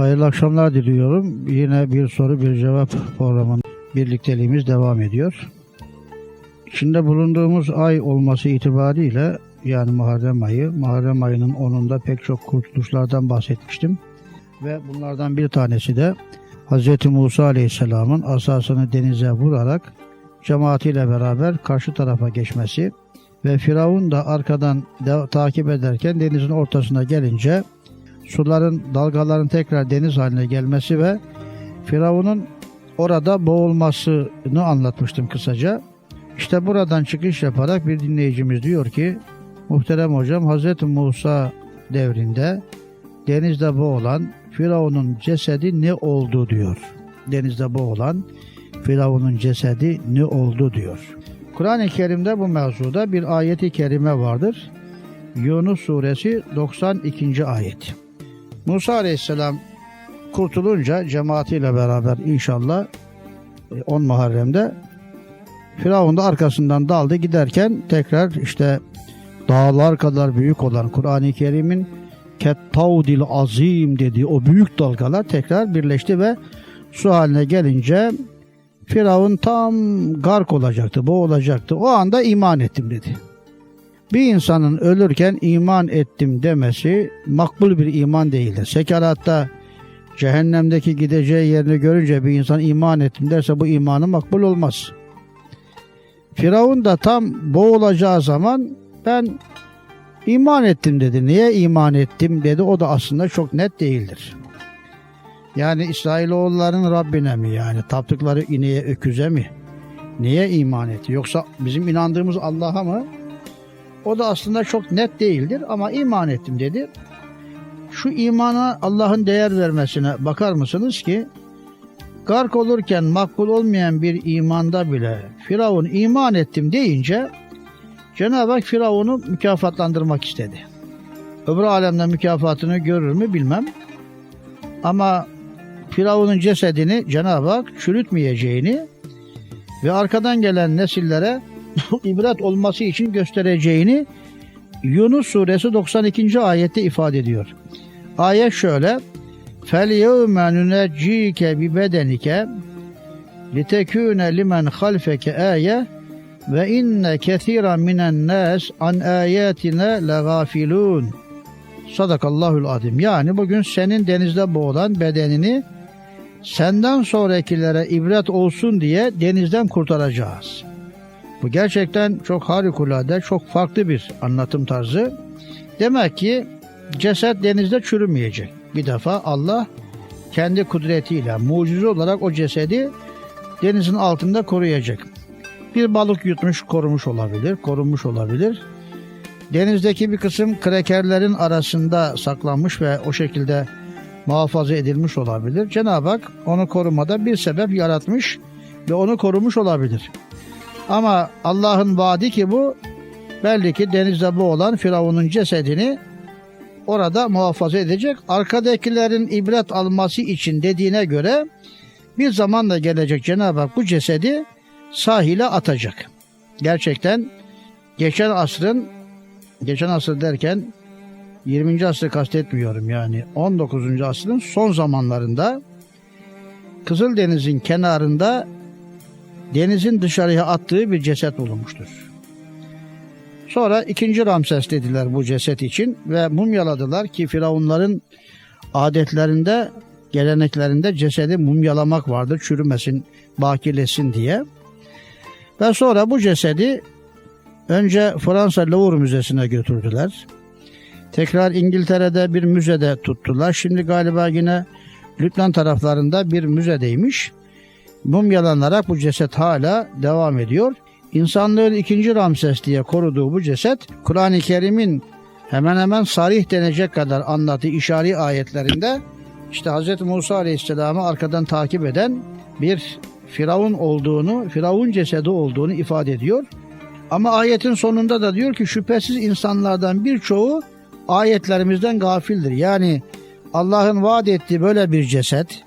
akşamlar diliyorum. Yine bir soru bir cevap programının birlikteliğimiz devam ediyor. İçinde bulunduğumuz ay olması itibariyle yani Muharrem ayı, Muharrem ayının 10'unda pek çok kurtuluşlardan bahsetmiştim. Ve bunlardan bir tanesi de Hz. Musa Aleyhisselam'ın asasını denize vurarak cemaatiyle beraber karşı tarafa geçmesi ve Firavun da arkadan de, takip ederken denizin ortasına gelince suların dalgaların tekrar deniz haline gelmesi ve Firavun'un orada boğulmasını anlatmıştım kısaca. İşte buradan çıkış yaparak bir dinleyicimiz diyor ki muhterem hocam Hz. Musa devrinde denizde boğulan Firavun'un cesedi ne oldu diyor. Denizde boğulan Firavun'un cesedi ne oldu diyor. Kur'an-ı Kerim'de bu mevzuda bir ayeti kerime vardır. Yunus suresi 92. ayet. Musa aleyhisselam kurtulunca cemaatiyle beraber inşallah e, 10 Muharrem'de Firavun da arkasından daldı giderken tekrar işte dağlar kadar büyük olan Kur'an-ı Kerim'in Kettavdil Azim dediği o büyük dalgalar tekrar birleşti ve su haline gelince Firavun tam gark olacaktı, boğulacaktı. O anda iman ettim dedi. Bir insanın ölürken iman ettim demesi makbul bir iman değildir. Sekeratta cehennemdeki gideceği yerini görünce bir insan iman ettim derse bu imanı makbul olmaz. Firavun da tam boğulacağı zaman ben iman ettim dedi. Niye iman ettim dedi. O da aslında çok net değildir. Yani İsrailoğulların Rabbine mi yani taptıkları ineğe öküze mi? Niye iman etti? Yoksa bizim inandığımız Allah'a mı? O da aslında çok net değildir ama iman ettim dedi. Şu imana Allah'ın değer vermesine bakar mısınız ki gark olurken makbul olmayan bir imanda bile Firavun iman ettim deyince Cenab-ı Hak Firavun'u mükafatlandırmak istedi. Öbür alemde mükafatını görür mü bilmem. Ama Firavun'un cesedini Cenab-ı Hak çürütmeyeceğini ve arkadan gelen nesillere ibret olması için göstereceğini Yunus suresi 92. ayette ifade ediyor. Ayet şöyle. Fel yevme nunecike bi bedenike litekune limen halfeke aye ve inne kethiran minen nas an ayetine le. Sadakallahul adim. Yani bugün senin denizde boğulan bedenini senden sonrakilere ibret olsun diye denizden kurtaracağız. Bu gerçekten çok harikulade, çok farklı bir anlatım tarzı. Demek ki ceset denizde çürümeyecek. Bir defa Allah kendi kudretiyle mucize olarak o cesedi denizin altında koruyacak. Bir balık yutmuş, korumuş olabilir, korunmuş olabilir. Denizdeki bir kısım krekerlerin arasında saklanmış ve o şekilde muhafaza edilmiş olabilir. Cenab-ı Hak onu korumada bir sebep yaratmış ve onu korumuş olabilir. Ama Allah'ın vaadi ki bu belli ki denizde boğulan Firavun'un cesedini orada muhafaza edecek. Arkadakilerin ibret alması için dediğine göre bir zamanla gelecek Cenab-ı Hak bu cesedi sahile atacak. Gerçekten geçen asrın geçen asır derken 20. asrı kastetmiyorum yani 19. asrın son zamanlarında Kızıldeniz'in kenarında denizin dışarıya attığı bir ceset bulunmuştur. Sonra ikinci Ramses dediler bu ceset için ve mumyaladılar ki firavunların adetlerinde geleneklerinde cesedi mumyalamak vardır çürümesin, bakilesin diye. Ve sonra bu cesedi önce Fransa Louvre Müzesi'ne götürdüler. Tekrar İngiltere'de bir müzede tuttular. Şimdi galiba yine Lübnan taraflarında bir müzedeymiş. Mumyalanarak bu ceset hala devam ediyor. İnsanlığın ikinci Ramses diye koruduğu bu ceset Kur'an-ı Kerim'in hemen hemen sarih denecek kadar anlattığı işari ayetlerinde işte Hz. Musa Aleyhisselam'ı arkadan takip eden bir Firavun olduğunu, Firavun cesedi olduğunu ifade ediyor. Ama ayetin sonunda da diyor ki şüphesiz insanlardan birçoğu ayetlerimizden gafildir. Yani Allah'ın vaat ettiği böyle bir ceset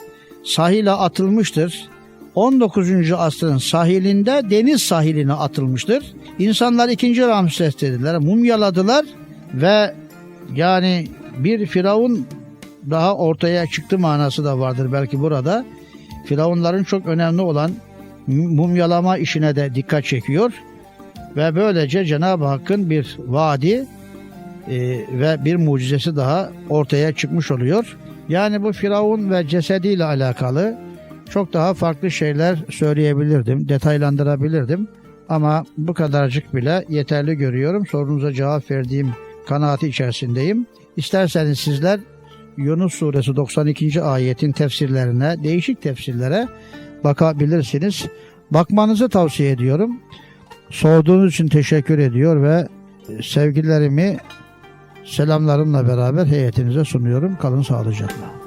sahile atılmıştır. 19. asrın sahilinde deniz sahiline atılmıştır. İnsanlar ikinci Ramses dediler, mumyaladılar ve yani bir Firavun daha ortaya çıktı manası da vardır belki burada. Firavunların çok önemli olan mumyalama işine de dikkat çekiyor. Ve böylece Cenab-ı Hakk'ın bir vaadi e, ve bir mucizesi daha ortaya çıkmış oluyor. Yani bu Firavun ve cesediyle alakalı çok daha farklı şeyler söyleyebilirdim, detaylandırabilirdim. Ama bu kadarcık bile yeterli görüyorum. Sorunuza cevap verdiğim kanaati içerisindeyim. İsterseniz sizler Yunus suresi 92. ayetin tefsirlerine, değişik tefsirlere bakabilirsiniz. Bakmanızı tavsiye ediyorum. Sorduğunuz için teşekkür ediyor ve sevgilerimi selamlarımla beraber heyetinize sunuyorum. Kalın sağlıcakla.